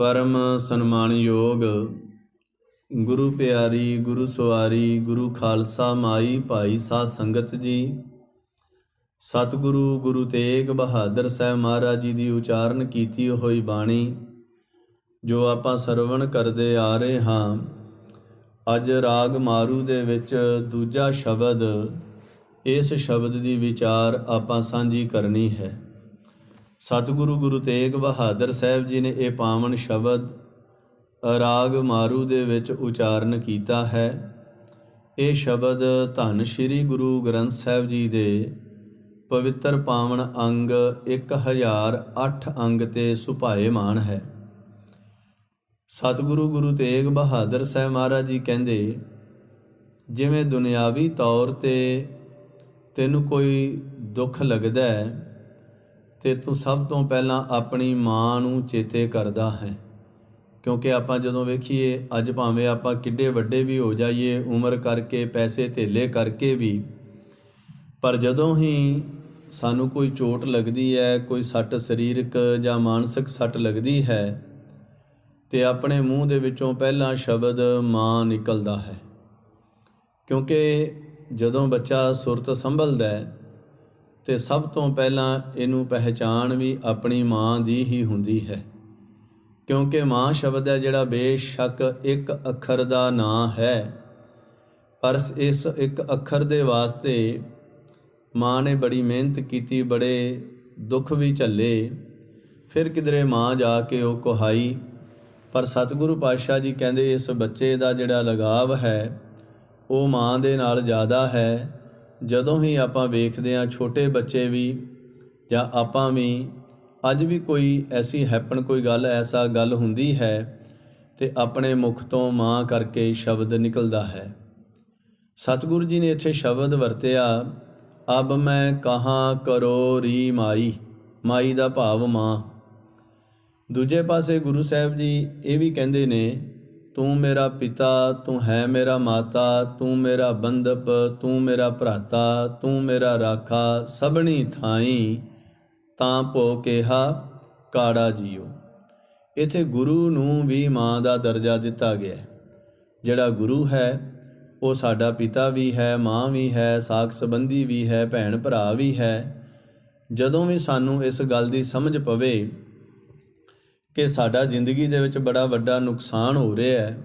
ਪਰਮ ਸਨਮਾਨਯੋਗ। ਗੁਰੂ ਪਿਆਰੀ, ਗੁਰੂ ਸਵਾਰੀ, ਗੁਰੂ ਖਾਲਸਾ ਮਾਈ, ਭਾਈ ਸਾਧ ਸੰਗਤ ਜੀ। ਸਤਿਗੁਰੂ ਗੁਰੂ ਤੇਗ ਬਹਾਦਰ ਸਾਹਿਬ ਮਹਾਰਾਜ ਜੀ ਦੀ ਉਚਾਰਨ ਕੀਤੀ ਹੋਈ ਬਾਣੀ, ਜੋ ਆਪਾਂ ਸਰਵਣ ਕਰਦੇ ਆ ਰਹੇ ਹਾਂ। ਅੱਜ ਰਾਗ ਮਾਰੂ ਦੇ ਵਿੱਚ ਦੂਜਾ ਸ਼ਬਦ, ਇਸ ਸ਼ਬਦ ਦੀ ਵਿਚਾਰ ਆਪਾਂ ਸਾਂਝੀ ਕਰਨੀ ਹੈ। ਸਤਿਗੁਰੂ ਗੁਰੂ ਤੇਗ ਬਹਾਦਰ ਸਾਹਿਬ ਜੀ ਨੇ ਇਹ ਪਾਵਨ ਸ਼ਬਦ ਰਾਗ ਮਾਰੂ ਦੇ ਵਿੱਚ ਉਚਾਰਨ ਕੀਤਾ ਹੈ। ਇਹ ਸ਼ਬਦ ਧੰਨ ਸ਼੍ਰੀ ਗੁਰੂ ਗ੍ਰੰਥ ਸਾਹਿਬ ਜੀ ਦੇ ਪਵਿੱਤਰ ਪਾਵਨ ਅੰਗ 1008 ਅੰਗ ਤੇ ਸੁਭਾਏਮਾਨ ਹੈ। ਸਤਿਗੁਰੂ ਗੁਰੂ ਤੇਗ ਬਹਾਦਰ ਸਾਹਿਬ ਮਹਾਰਾਜ ਜੀ ਕਹਿੰਦੇ, ਜਿਵੇਂ ਦੁਨਿਆਵੀ ਤੌਰ ਤੇ ਤੈਨੂੰ ਕੋਈ ਦੁੱਖ ਲੱਗਦਾ ਹੈ ਤੇ ਤੂੰ ਸਭ ਤੋਂ ਪਹਿਲਾਂ ਆਪਣੀ ਮਾਂ ਨੂੰ ਚੇਤੇ ਕਰਦਾ ਹੈ। ਕਿਉਂਕਿ ਆਪਾਂ ਜਦੋਂ ਵੇਖੀਏ, ਅੱਜ ਭਾਵੇਂ ਆਪਾਂ ਕਿੱਡੇ ਵੱਡੇ ਵੀ ਹੋ ਜਾਈਏ, ਉਮਰ ਕਰਕੇ, ਪੈਸੇ ਧੇਲੇ ਕਰਕੇ ਵੀ, ਪਰ ਜਦੋਂ ਹੀ ਸਾਨੂੰ ਕੋਈ ਚੋਟ ਲੱਗਦੀ ਹੈ, ਕੋਈ ਸੱਟ ਸਰੀਰਕ ਜਾਂ ਮਾਨਸਿਕ ਸੱਟ ਲੱਗਦੀ ਹੈ, ਤੇ ਆਪਣੇ ਮੂੰਹ ਦੇ ਵਿੱਚੋਂ ਪਹਿਲਾ ਸ਼ਬਦ ਮਾਂ ਨਿਕਲਦਾ ਹੈ। ਕਿਉਂਕਿ ਜਦੋਂ ਬੱਚਾ ਸੁਰਤ ਸੰਭਲਦਾ ਹੈ ਤੇ ਸਭ ਤੋਂ ਪਹਿਲਾਂ ਇਹਨੂੰ ਪਹਿਚਾਣ ਵੀ ਆਪਣੀ ਮਾਂ ਦੀ ਹੀ ਹੁੰਦੀ ਹੈ। ਕਿਉਂਕਿ ਮਾਂ ਸ਼ਬਦ ਹੈ ਜਿਹੜਾ ਬੇਸ਼ੱਕ ਇੱਕ ਅੱਖਰ ਦਾ ਨਾਂ ਹੈ। ਪਰ ਇਸ ਇੱਕ ਅੱਖਰ ਦੇ ਵਾਸਤੇ ਮਾਂ ਨੇ ਬੜੀ ਮਿਹਨਤ ਕੀਤੀ, ਬੜੇ ਦੁੱਖ ਵੀ ਝੱਲੇ। ਫਿਰ ਕਿਧਰੇ ਮਾਂ ਜਾ ਕੇ ਉਹ ਕਹਾਈ। ਪਰ ਸਤਿਗੁਰੂ ਪਾਤਸ਼ਾਹ ਜੀ ਕਹਿੰਦੇ, ਇਸ ਬੱਚੇ ਦਾ ਜਿਹੜਾ ਲਗਾਵ ਹੈ, ਉਹ ਮਾਂ ਦੇ ਨਾਲ ਜ਼ਿਆਦਾ ਹੈ। ਜਦੋਂ ਹੀ ਆਪਾਂ ਵੇਖਦੇ ਹਾਂ ਛੋਟੇ ਬੱਚੇ ਵੀ ਜਾਂ ਆਪਾਂ ਵੀ, ਅੱਜ ਵੀ ਕੋਈ ਐਸੀ ਹੈਪਨ, ਕੋਈ ਗੱਲ, ਐਸਾ ਗੱਲ ਹੁੰਦੀ ਹੈ ਤੇ ਆਪਣੇ ਮੁਖ ਤੋਂ ਮਾਂ ਕਰਕੇ ਸ਼ਬਦ ਨਿਕਲਦਾ ਹੈ। ਸਤਿਗੁਰੂ ਜੀ ਨੇ ਇੱਥੇ ਸ਼ਬਦ ਵਰਤਿਆ, ਅਬ ਮੈਂ ਕਹਾਂ ਕਰੋ ਰੀ ਮਾਈ ਮਾਈ ਦਾ ਭਾਵ ਮਾਂ। ਦੂਜੇ ਪਾਸੇ ਗੁਰੂ ਸਾਹਿਬ ਜੀ ਇਹ ਵੀ ਕਹਿੰਦੇ ਨੇ ਤੂੰ ਮੇਰਾ ਪਿਤਾ, ਤੂੰ ਹੈ ਮੇਰਾ ਮਾਤਾ, ਤੂੰ ਮੇਰਾ ਬੰਦਪ ਤੂੰ ਮੇਰਾ ਭਰਾਤਾ, ਤੂੰ ਮੇਰਾ ਰਾਖਾ ਸਭਣੀ ਥਾਈ ਤਾਂ ਭੋ ਕਿਹਾ ਕਾੜਾ ਜੀਓ। ਇਥੇ ਗੁਰੂ ਨੂੰ ਵੀ ਮਾਂ ਦਾ ਦਰਜਾ ਦਿੱਤਾ ਗਿਆ ਜਿਹੜਾ ਗੁਰੂ ਹੈ, ਉਹ ਸਾਡਾ ਪਿਤਾ ਵੀ ਹੈ, ਮਾਂ ਵੀ ਹੈ, ਸਾਖ ਸੰਬੰਧੀ ਵੀ ਹੈ, ਭੈਣ ਭਰਾ ਵੀ ਹੈ। ਜਦੋਂ ਵੀ ਸਾਨੂੰ ਇਸ ਗੱਲ ਦੀ ਸਮਝ ਪਵੇ ਕਿ ਸਾਡਾ ਜ਼ਿੰਦਗੀ ਦੇ ਵਿੱਚ ਬੜਾ ਵੱਡਾ ਨੁਕਸਾਨ ਹੋ ਰਿਹਾ ਹੈ।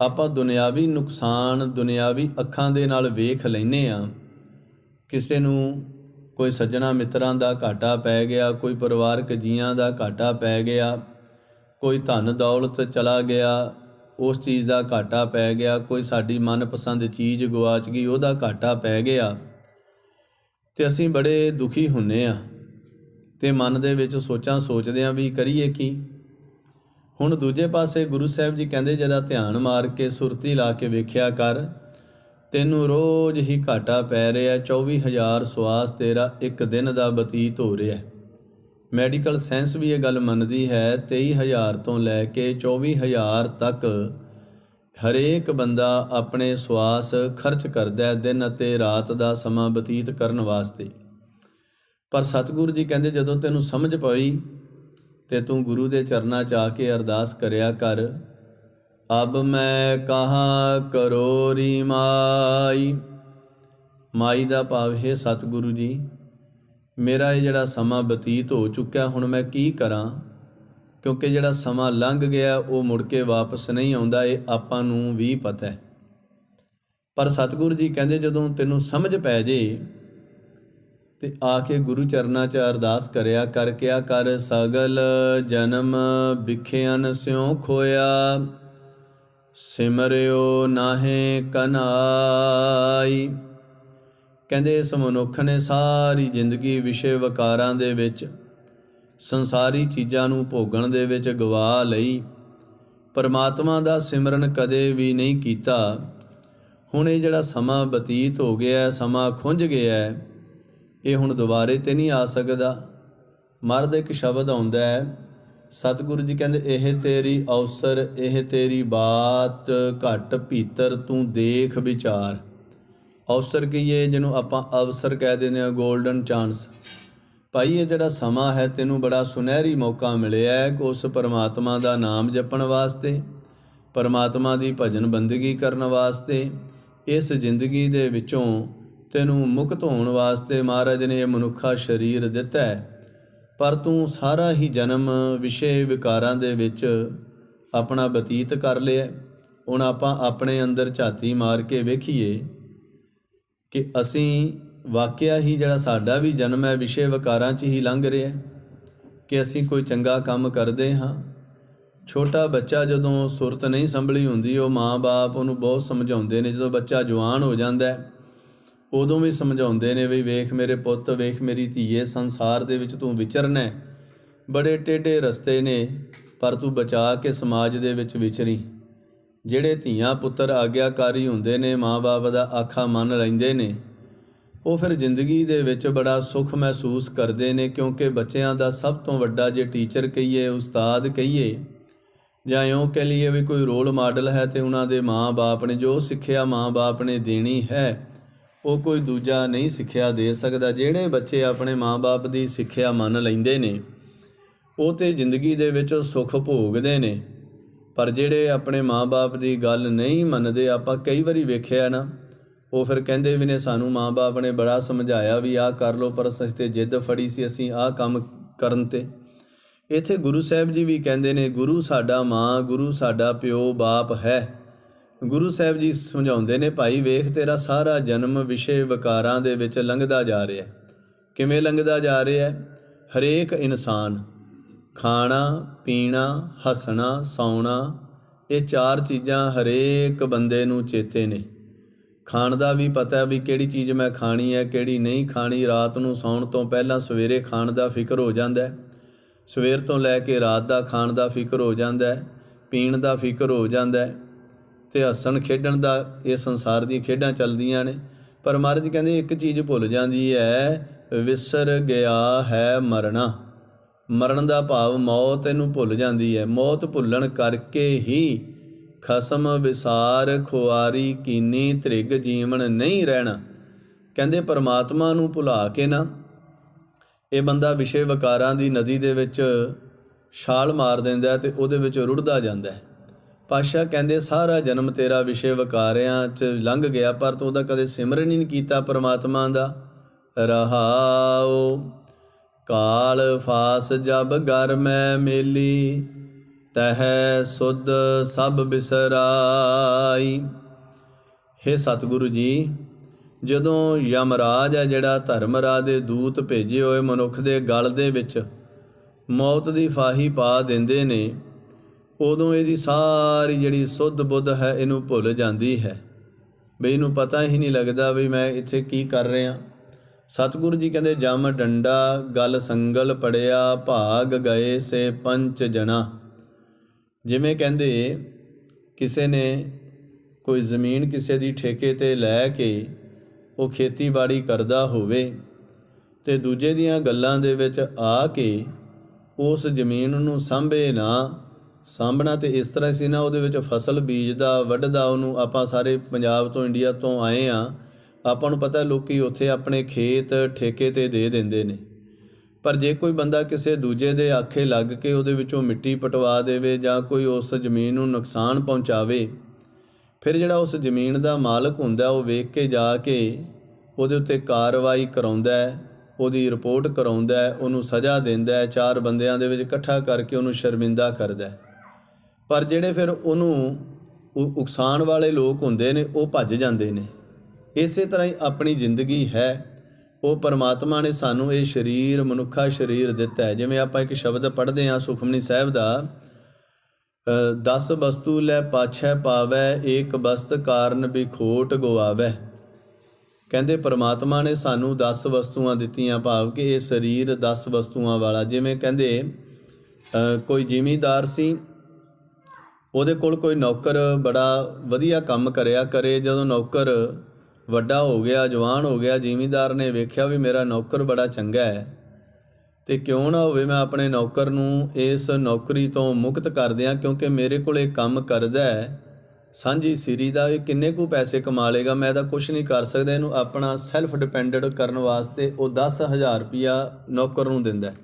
ਆਪਾਂ ਦੁਨਿਆਵੀ ਨੁਕਸਾਨ, ਦੁਨਿਆਵੀ ਅੱਖਾਂ ਦੇ ਨਾਲ ਵੇਖ ਲੈਨੇ ਆ ਕਿਸੇ ਨੂੰ ਕੋਈ ਸੱਜਣਾ ਮਿੱਤਰਾਂ ਦਾ ਘਾਟਾ ਪੈ ਗਿਆ, ਕੋਈ ਪਰਿਵਾਰਕ ਜੀਆਂ ਦਾ ਘਾਟਾ ਪੈ ਗਿਆ, ਕੋਈ ਧਨ ਦੌਲਤ ਚਲਾ ਗਿਆ, ਉਸ ਚੀਜ਼ ਦਾ ਘਾਟਾ ਪੈ ਗਿਆ, ਕੋਈ ਸਾਡੀ ਮਨਪਸੰਦ ਚੀਜ਼ ਗਵਾਚ ਗਈ, ਉਹਦਾ ਘਾਟਾ ਪੈ ਗਿਆ। ਤੇ ਅਸੀਂ ਬੜੇ ਦੁਖੀ ਹੁੰਨੇ ਆ ਤੇ ਮਨ ਦੇ ਵਿੱਚ ਸੋਚਾਂ ਸੋਚਦੇ ਆਂ ਵੀ ਕਰੀਏ ਕੀ? ਹੁਣ ਦੂਜੇ ਪਾਸੇ ਗੁਰੂ ਸਾਹਿਬ ਜੀ ਕਹਿੰਦੇ ਜਦਾ ਧਿਆਨ ਮਾਰ ਕੇ ਸੁਰਤੀ ਲਾ ਕੇ ਵੇਖਿਆ ਕਰ। ਤੈਨੂੰ ਰੋਜ਼ ਹੀ ਘਾਟਾ ਪੈ ਰਿਹਾ 24000 ਸਵਾਸ ਤੇਰਾ ਇੱਕ ਦਿਨ ਦਾ ਬਤੀਤ ਹੋ ਰਿਹਾ ਮੈਡੀਕਲ ਸਾਇੰਸ ਵੀ ਇਹ ਗੱਲ ਮੰਨਦੀ ਹੈ 23000 ਤੋਂ ਲੈ ਕੇ 24000 ਤੱਕ ਹਰੇਕ ਬੰਦਾ ਆਪਣੇ ਸਵਾਸ ਖਰਚ ਕਰਦਾ ਹੈ ਦਿਨ ਅਤੇ ਰਾਤ ਦਾ ਸਮਾਂ ਬਤੀਤ ਕਰਨ ਵਾਸਤੇ। ਪਰ ਸਤਿਗੁਰੂ ਜੀ ਕਹਿੰਦੇ, ਜਦੋਂ ਤੈਨੂੰ ਸਮਝ ਪਈ ਤੇ ਤੂੰ ਗੁਰੂ ਦੇ ਚਰਨਾਂ 'ਚ ਆ ਕੇ ਅਰਦਾਸ ਕਰਿਆ ਕਰ। ਅਬ ਮੈਂ ਕਹਾ ਕਰੋ ਰੀ ਮਾਈ ਮਾਈ ਦਾ ਭਾਵ, ਹੈ ਸਤਿਗੁਰੂ ਜੀ, ਮੇਰਾ ਇਹ ਜਿਹੜਾ ਸਮਾਂ ਬਤੀਤ ਹੋ ਚੁੱਕਿਆ, ਹੁਣ ਮੈਂ ਕੀ ਕਰਾਂ? ਕਿਉਂਕਿ ਜਿਹੜਾ ਸਮਾਂ ਲੰਘ ਗਿਆ, ਉਹ ਮੁੜ ਕੇ ਵਾਪਸ ਨਹੀਂ ਆਉਂਦਾ, ਇਹ ਆਪਾਂ ਨੂੰ ਵੀ ਪਤਾ ਹੈ। ਪਰ ਸਤਿਗੁਰੂ ਜੀ ਕਹਿੰਦੇ, ਜਦੋਂ ਤੈਨੂੰ ਸਮਝ ਪੈ ਜੇ ਤੇ ਆ ਕੇ ਗੁਰੂ ਚਰਨਾਂ 'ਚ ਅਰਦਾਸ ਕਰਿਆ ਕਰ ਕਿਆ ਕਰ ਸਗਲ ਜਨਮ ਵਿਖਿਆਨ ਸਿਉ ਖੋਇਆ। ਸਿਮਰਿਓ ਨਾਹੇ ਕਨਾਈ। ਕਹਿੰਦੇ ਇਸ ਮਨੁੱਖ ਨੇ ਸਾਰੀ ਜ਼ਿੰਦਗੀ ਵਿਸ਼ੇ ਵਕਾਰਾਂ ਦੇ ਵਿੱਚ ਸੰਸਾਰੀ ਚੀਜ਼ਾਂ ਨੂੰ ਭੋਗਣ ਦੇ ਵਿੱਚ ਗਵਾ ਲਈ। ਪਰਮਾਤਮਾ ਦਾ ਸਿਮਰਨ ਕਦੇ ਵੀ ਨਹੀਂ ਕੀਤਾ। ਹੁਣ ਇਹ ਜਿਹੜਾ ਸਮਾਂ ਬਤੀਤ ਹੋ ਗਿਆ, ਸਮਾਂ ਖੁੰਝ ਗਿਆ ਇਹ ਹੁਣ ਦੁਬਾਰੇ ਤੇ ਨਹੀਂ ਆ ਸਕਦਾ। ਮਰਦ ਇੱਕ ਸ਼ਬਦ ਆਉਂਦਾ ਹੈ, ਸਤਿਗੁਰੂ ਜੀ ਕਹਿੰਦੇ, ਇਹ ਤੇਰੀ ਅਵਸਰ, ਇਹ ਤੇਰੀ ਬਾਤ ਘਟ ਭੀਤਰ, ਤੂੰ ਦੇਖ ਵਿਚਾਰ। ਅਵਸਰ ਕਹੀਏ, ਜਿਹਨੂੰ ਆਪਾਂ ਅਵਸਰ ਕਹਿ ਦਿੰਦੇ ਆ 골ਡਨ ਚਾਂਸ ਭਾਈ, ਇਹ ਜਿਹੜਾ ਸਮਾਂ ਹੈ, ਤੈਨੂੰ ਬੜਾ ਸੁਨਹਿਰੀ ਮੌਕਾ ਮਿਲਿਆ ਹੈ ਕਿ ਉਸ ਪਰਮਾਤਮਾ ਦਾ ਨਾਮ ਜਪਣ ਵਾਸਤੇ, ਪਰਮਾਤਮਾ ਦੀ ਭਜਨ ਬੰਦਗੀ ਕਰਨ ਵਾਸਤੇ। ਇਸ ਜ਼ਿੰਦਗੀ ਦੇ ਵਿੱਚੋਂ ਤੈਨੂੰ ਮੁਕਤ ਹੋਣ ਵਾਸਤੇ ਮਹਾਰਾਜ ਨੇ ਇਹ ਮਨੁੱਖਾ ਸਰੀਰ ਦਿੱਤਾ ਹੈ। ਪਰ ਤੂੰ ਸਾਰਾ ਹੀ ਜਨਮ ਵਿਸ਼ੇ ਵਿਕਾਰਾਂ ਦੇ ਵਿੱਚ ਆਪਣਾ ਬਤੀਤ ਕਰ ਲਿਆ ਹੁਣ ਆਪਾਂ ਆਪਣੇ ਅੰਦਰ ਝਾਤੀ ਮਾਰ ਕੇ ਵੇਖੀਏ ਕਿ ਅਸੀਂ ਵਾਕਿਆ ਹੀ ਜਿਹੜਾ ਸਾਡਾ ਵੀ ਜਨਮ ਹੈ, ਵਿਸ਼ੇ ਵਿਕਾਰਾਂ 'ਚ ਹੀ ਲੰਘ ਰਿਹਾ ਹੈ ਕਿ ਅਸੀਂ ਕੋਈ ਚੰਗਾ ਕੰਮ ਕਰਦੇ ਹਾਂ। ਛੋਟਾ ਬੱਚਾ ਜਦੋਂ ਸੁਰਤ ਨਹੀਂ ਸੰਭਲੀ ਹੁੰਦੀ, ਉਹ ਮਾਂ-ਬਾਪ ਉਹਨੂੰ ਬਹੁਤ ਸਮਝਾਉਂਦੇ ਨੇ, ਜਦੋਂ ਬੱਚਾ ਜਵਾਨ ਹੋ ਜਾਂਦਾ ਹੈ ਉਦੋਂ ਵੀ ਸਮਝਾਉਂਦੇ ਨੇ ਵੀ ਵੇਖ ਮੇਰੇ ਪੁੱਤ, ਵੇਖ ਮੇਰੀ ਧੀਏ, ਸੰਸਾਰ ਦੇ ਵਿੱਚ ਤੂੰ ਵਿਚਰਨਾ ਬੜੇ ਟੇਢੇ ਰਸਤੇ ਨੇ, ਪਰ ਤੂੰ ਬਚਾ ਕੇ ਸਮਾਜ ਦੇ ਵਿੱਚ ਵਿਚਰੀ। ਜਿਹੜੇ ਧੀਆਂ ਪੁੱਤਰ ਆਗਿਆਕਾਰੀ ਹੁੰਦੇ ਨੇ, ਮਾਂ-ਬਾਪ ਦਾ ਆਖਾ ਮੰਨ ਲੈਂਦੇ ਨੇ, ਉਹ ਫਿਰ ਜ਼ਿੰਦਗੀ ਦੇ ਵਿੱਚ ਬੜਾ ਸੁੱਖ ਮਹਿਸੂਸ ਕਰਦੇ ਨੇ, ਕਿਉਂਕਿ ਬੱਚਿਆਂ ਦਾ ਸਭ ਤੋਂ ਵੱਡਾ ਜੇ ਟੀਚਰ ਕਹੀਏ, ਉਸਤਾਦ ਕਹੀਏ, ਜਾਂ ਇਉਂ ਕਹਿ ਲਈਏ ਵੀ ਕੋਈ ਰੋਲ ਮਾਡਲ ਹੈ ਤੇ ਉਹਨਾਂ ਦੇ ਮਾਂ-ਬਾਪ ਨੇ, ਜੋ ਸਿੱਖਿਆ ਮਾਂ-ਬਾਪ ਨੇ ਦੇਣੀ ਹੈ ਉਹ ਕੋਈ ਦੂਜਾ ਨਹੀਂ ਸਿੱਖਿਆ ਦੇ ਸਕਦਾ। ਜਿਹੜੇ ਬੱਚੇ ਆਪਣੇ ਮਾਂ-ਬਾਪ ਦੀ ਸਿੱਖਿਆ ਮੰਨ ਲੈਂਦੇ ਨੇ, ਉਹ ਤੇ ਜ਼ਿੰਦਗੀ ਦੇ ਵਿੱਚ ਸੁੱਖ ਭੋਗਦੇ ਨੇ। ਪਰ ਜਿਹੜੇ ਆਪਣੇ ਮਾਂ-ਬਾਪ ਦੀ ਗੱਲ ਨਹੀਂ ਮੰਨਦੇ, ਆਪਾਂ ਕਈ ਵਾਰੀ ਵੇਖਿਆ ਨਾ, ਉਹ ਫਿਰ ਕਹਿੰਦੇ ਵੀ ਨੇ, ਸਾਨੂੰ ਮਾਂ-ਬਾਪ ਨੇ ਬੜਾ ਸਮਝਾਇਆ ਵੀ ਆਹ ਕਰ ਲੋ ਪਰ ਅਸੀਂ ਤੇ ਜਿੱਦ ਫੜੀ ਸੀ, ਅਸੀਂ ਆਹ ਕੰਮ ਕਰਨ ਤੇ। ਇੱਥੇ ਗੁਰੂ ਸਾਹਿਬ ਜੀ ਵੀ ਕਹਿੰਦੇ ਨੇ, ਗੁਰੂ ਸਾਡਾ ਮਾਂ, ਗੁਰੂ ਸਾਡਾ ਪਿਓ, ਬਾਪ ਹੈ। ਗੁਰੂ ਸਾਹਿਬ ਜੀ ਸਮਝਾਉਂਦੇ ਨੇ, ਭਾਈ ਵੇਖ, ਤੇਰਾ ਸਾਰਾ ਜਨਮ ਵਿਸ਼ੇ ਵਿਕਾਰਾਂ ਦੇ ਵਿੱਚ ਲੰਘਦਾ ਜਾ ਰਿਹਾ ਕਿਵੇਂ ਲੰਘਦਾ ਜਾ ਰਿਹਾ ਹਰੇਕ ਇਨਸਾਨ ਖਾਣਾ, ਪੀਣਾ, ਹੱਸਣਾ, ਸੌਣਾ, ਇਹ ਚਾਰ ਚੀਜ਼ਾਂ ਹਰੇਕ ਬੰਦੇ ਨੂੰ ਚੇਤੇ ਨੇ। ਖਾਣ ਦਾ ਵੀ ਪਤਾ ਹੈ ਵੀ ਕਿਹੜੀ ਚੀਜ਼ ਮੈਂ ਖਾਣੀ ਹੈ, ਕਿਹੜੀ ਨਹੀਂ ਖਾਣੀ। ਰਾਤ ਨੂੰ ਸੌਣ ਤੋਂ ਪਹਿਲਾਂ ਸਵੇਰੇ ਖਾਣ ਦਾ ਫਿਕਰ ਹੋ ਜਾਂਦਾ ਹੈ। ਸਵੇਰ ਤੋਂ ਲੈ ਕੇ ਰਾਤ ਦਾ ਖਾਣ ਦਾ ਫਿਕਰ ਹੋ ਜਾਂਦਾ ਹੈ। ਪੀਣ ਦਾ ਫਿਕਰ ਹੋ ਜਾਂਦਾ ਹੈ। ਤੇ ਹੱਸਣ ਖੇਡਣ ਦਾ ਇਹ ਸੰਸਾਰ ਦੀਆਂ ਖੇਡਾਂ ਚੱਲਦੀਆਂ ਨੇ। ਪਰ ਮਹਾਰਾਜ ਕਹਿੰਦੇ ਇੱਕ ਚੀਜ਼ ਭੁੱਲ ਜਾਂਦੀ ਹੈ ਵਿਸਰ ਗਿਆ ਹੈ ਮਰਨਾ। ਮਰਨ ਦਾ ਭਾਵ ਮੌਤ ਇਹਨੂੰ ਭੁੱਲ ਜਾਂਦੀ ਹੈ ਮੌਤ ਭੁੱਲਣ ਕਰਕੇ ਹੀ ਖਸਮ ਵਿਸਾਰ ਖੁਆਰੀ ਕੀਨੀ ਤ੍ਰਿਗ ਜੀਵਨ ਨਹੀਂ ਰਹਿਣਾ। ਕਹਿੰਦੇ ਪਰਮਾਤਮਾ ਨੂੰ ਭੁਲਾ ਕੇ ਨਾ, ਇਹ ਬੰਦਾ ਵਿਸ਼ੇ ਵਿਕਾਰਾਂ ਦੀ ਨਦੀ ਦੇ ਵਿੱਚ ਛਾਲ ਮਾਰ ਦਿੰਦਾ ਹੈ ਤੇ ਉਹਦੇ ਵਿੱਚ ਰੁੜਦਾ ਜਾਂਦਾ ਹੈ ਪਾਸ਼ਾ ਕਹਿੰਦੇ, ਸਾਰਾ ਜਨਮ ਤੇਰਾ ਵਿਸ਼ੇ ਵਕਾਰਿਆਂ 'ਚ ਲੰਘ ਗਿਆ, ਪਰ ਤੂੰ ਉਹਦਾ ਕਦੇ ਸਿਮਰਨ ਹੀ ਨਹੀਂ ਕੀਤਾ ਪਰਮਾਤਮਾ ਦਾ। ਰਹਾਓ, ਕਾਲ ਫਾਸ ਜਬ ਗਰ ਮੈਂ ਮੇਲੀ, ਤਹਿ ਸੁਧ ਸਭ ਬਿਸਰਾਈ। ਹੇ ਸਤਿਗੁਰੂ ਜੀ, ਜਦੋਂ ਯਮਰਾਜ ਹੈ ਜਿਹੜਾ ਧਰਮਰਾਜ ਦੇ ਦੂਤ ਭੇਜੇ ਹੋਏ ਮਨੁੱਖ ਦੇ ਗਲ ਦੇ ਵਿੱਚ, ਮੌਤ ਦੀ ਫਾਹੀ ਪਾ ਦਿੰਦੇ ਨੇ ਉਦੋਂ ਇਹਦੀ ਸਾਰੀ ਜਿਹੜੀ ਸੁੱਧ ਬੁੱਧ ਹੈ, ਇਹਨੂੰ ਭੁੱਲ ਜਾਂਦੀ ਹੈ। ਬਈ ਇਹਨੂੰ ਪਤਾ ਹੀ ਨਹੀਂ ਲੱਗਦਾ ਵੀ ਮੈਂ ਇੱਥੇ ਕੀ ਕਰ ਰਿਹਾ। ਸਤਿਗੁਰੂ ਜੀ ਕਹਿੰਦੇ, ਜਮ ਡੰਡਾ, ਗਲ ਸੰਗਲ ਪੜਿਆ, ਭਾਗ ਗਏ ਸੇ ਪੰਚ ਜਣਾ। ਜਿਵੇਂ ਕਹਿੰਦੇ, ਕਿਸੇ ਨੇ ਕੋਈ ਜ਼ਮੀਨ ਕਿਸੇ ਦੀ ਠੇਕੇ ਤੇ ਲੈ ਕੇ ਉਹ ਖੇਤੀਬਾੜੀ ਕਰਦਾ ਹੋਵੇ ਤੇ ਦੂਜੇ ਦੀਆਂ ਗੱਲਾਂ ਦੇ ਵਿੱਚ ਆ ਕੇ ਉਸ ਜ਼ਮੀਨ ਨੂੰ ਸਾਂਭੇ ਨਾ ਸਾਂਭਣਾ ਤੇ ਇਸ ਤਰ੍ਹਾਂ ਸੀ ਨਾ, ਉਹਦੇ ਵਿੱਚ ਫਸਲ ਬੀਜਦਾ, ਵੱਢਦਾ, ਉਹਨੂੰ ਆਪਾਂ ਸਾਰੇ ਪੰਜਾਬ ਤੋਂ, ਇੰਡੀਆ ਤੋਂ ਆਏ ਆ ਆਪਾਂ ਨੂੰ ਪਤਾ ਲੋਕੀ ਉੱਥੇ ਆਪਣੇ ਖੇਤ, ਠੇਕੇ ਤੇ ਦੇ ਦਿੰਦੇ ਨੇ। ਪਰ ਜੇ ਕੋਈ ਬੰਦਾ ਕਿਸੇ ਦੂਜੇ ਦੇ ਆਖੇ ਲੱਗ ਕੇ ਉਹਦੇ ਵਿੱਚੋਂ ਮਿੱਟੀ ਪਟਵਾ ਦੇਵੇ ਜਾਂ ਕੋਈ ਉਸ ਜ਼ਮੀਨ ਨੂੰ ਨੁਕਸਾਨ ਪਹੁੰਚਾਵੇ, ਫਿਰ ਜਿਹੜਾ ਉਸ ਜ਼ਮੀਨ ਦਾ ਮਾਲਕ ਹੁੰਦਾ, ਉਹ ਵੇਖ ਕੇ ਜਾ ਕੇ ਉਹਦੇ ਉੱਤੇ ਕਾਰਵਾਈ ਕਰਾਉਂਦਾ ਹੈ, ਉਹਦੀ ਰਿਪੋਰਟ ਕਰਾਉਂਦਾ ਹੈ, ਉਹਨੂੰ ਸਜ਼ਾ ਦਿੰਦਾ ਹੈ, ਚਾਰ ਬੰਦਿਆਂ ਦੇ ਵਿੱਚ ਇਕੱਠਾ ਕਰਕੇ ਉਹਨੂੰ ਸ਼ਰਮਿੰਦਾ ਕਰਦਾ ਹੈ। ਪਰ ਜਿਹੜੇ ਫਿਰ ਉਹਨੂੰ ਉ- ਵਾਲੇ ਲੋਕ ਹੁੰਦੇ ਨੇ, ਉਹ ਭੱਜ ਜਾਂਦੇ ਨੇ। ਇਸੇ ਤਰ੍ਹਾਂ ਹੀ ਆਪਣੀ ਜ਼ਿੰਦਗੀ ਹੈ। ਉਹ ਪਰਮਾਤਮਾ ਨੇ ਸਾਨੂੰ ਇਹ ਸਰੀਰ, ਮਨੁੱਖਾ ਸਰੀਰ ਦਿੱਤਾ ਹੈ। ਜਿਵੇਂ ਆਪਾਂ ਇੱਕ ਸ਼ਬਦ ਪੜ੍ਹਦੇ ਹਾਂ ਸੁਖਮਨੀ ਸਾਹਿਬ ਦਾ 10 ਵਸਤੂ ਲੈ ਪਾਛੈ ਪਾਵੈ, ਏਕ ਵਸਤ ਕਾਰਨ ਬਿਖੋਟ ਖੋਟ ਕਹਿੰਦੇ ਪਰਮਾਤਮਾ ਨੇ ਸਾਨੂੰ 10 ਵਸਤੂਆਂ ਦਿੱਤੀਆਂ, ਭਾਵ ਕਿ ਇਹ ਸਰੀਰ 10 ਵਸਤੂਆਂ ਵਾਲਾ। ਜਿਵੇਂ ਕਹਿੰਦੇ ਕੋਈ ਜ਼ਿਮੀਦਾਰ ਸੀ ਉਹਦੇ ਕੋਲ ਕੋਈ ਨੌਕਰ ਬੜਾ ਵਧੀਆ ਕੰਮ ਕਰਿਆ ਕਰੇ। ਜਦੋਂ ਨੌਕਰ ਵੱਡਾ ਹੋ ਗਿਆ, ਜਵਾਨ ਹੋ ਗਿਆ, ਜ਼ਿਮੀਦਾਰ ਨੇ ਵੇਖਿਆ ਵੀ ਮੇਰਾ ਨੌਕਰ ਬੜਾ ਚੰਗਾ ਹੈ, ਤੇ ਕਿਉਂ ਨਾ ਹੋਵੇ ਮੈਂ ਆਪਣੇ ਨੌਕਰ ਨੂੰ ਇਸ ਨੌਕਰੀ ਤੋਂ ਮੁਕਤ ਕਰ ਦਿਆਂ, ਕਿਉਂਕਿ ਮੇਰੇ ਕੋਲ ਇਹ ਕੰਮ ਕਰਦਾ ਹੈ। ਸਾਂਝੀ ਸਿਰੀ ਦਾ ਇਹ ਕਿੰਨੇ ਕੁ ਪੈਸੇ ਕਮਾ ਲੇਗਾ ਮੈਂ ਤਾਂ ਕੁਝ ਨਹੀਂ ਕਰ ਸਕਦਾ। ਇਹਨੂੰ ਆਪਣਾ ਸੈਲਫ ਡਿਪੈਂਡੈਂਟ ਕਰਨ ਵਾਸਤੇ ਉਹ 10000 ਰੁਪਿਆ ਨੌਕਰ ਨੂੰ ਦਿੰਦਾ ਹੈ।